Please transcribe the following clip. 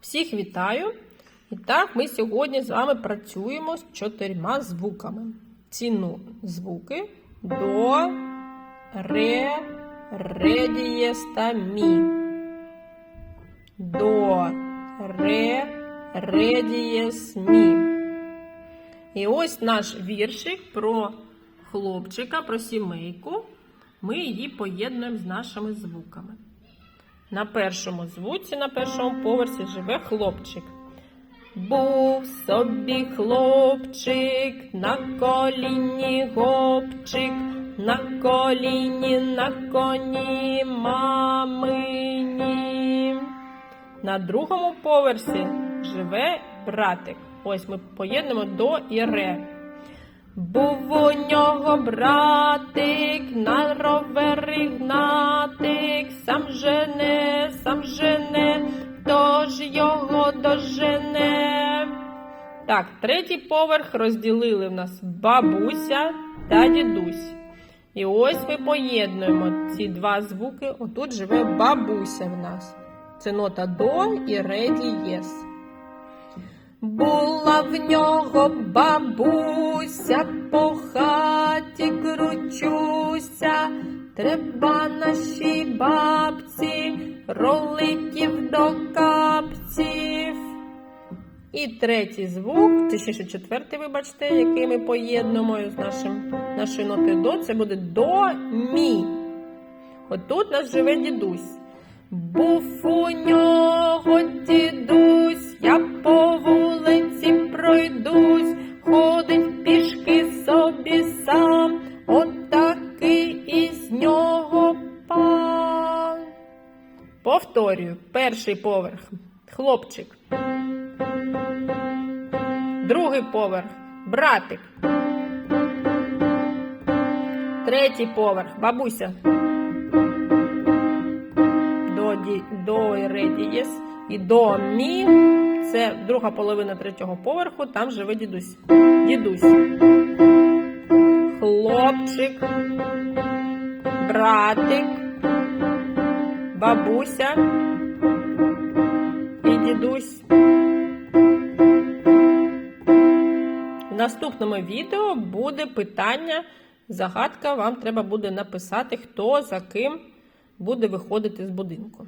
Всіх вітаю! І так, ми сьогодні з вами працюємо з чотирма звуками. Ці ну, звуки до, ре, ре дієс мі. До, ре, ре дієс, мі. І ось наш віршик про хлопчика, про сімейку. Ми її поєднуємо з нашими звуками. На першому звуці, на першому поверсі живе хлопчик. Був собі хлопчик, на коліні гопчик, на коліні, на коні мамині. На другому поверсі живе братик. Ось ми поєднуємо до і ре. Був у нього братик, на ровері гнатик, сам жене, сам жене, хто ж його дожене. Так, третій поверх розділили в нас бабуся та дідусь. І ось ми поєднуємо ці два звуки. Отут живе бабуся в нас. Це нота до і ре дієс. Була в нього бабуся, по хаті кручуся, треба нашій бабці роликів до капців. І третій звук, точніше четвертий, вибачте, який ми поєднуємо з нашим, нашою нотою до, це буде до мі. Отут нас живе дідусь. Був у нього дідусь, я по вулиці пройдусь, Повторюю, перший поверх хлопчик. Другий поверх братик. Третій поверх бабуся до, і ре дієс і до мі. Це друга половина третього поверху, там живе дідусь. Дідусь. Хлопчик, братик, бабуся і дідусь. В наступному відео буде питання, загадка. Вам треба буде написати, хто за ким буде виходити з будинку.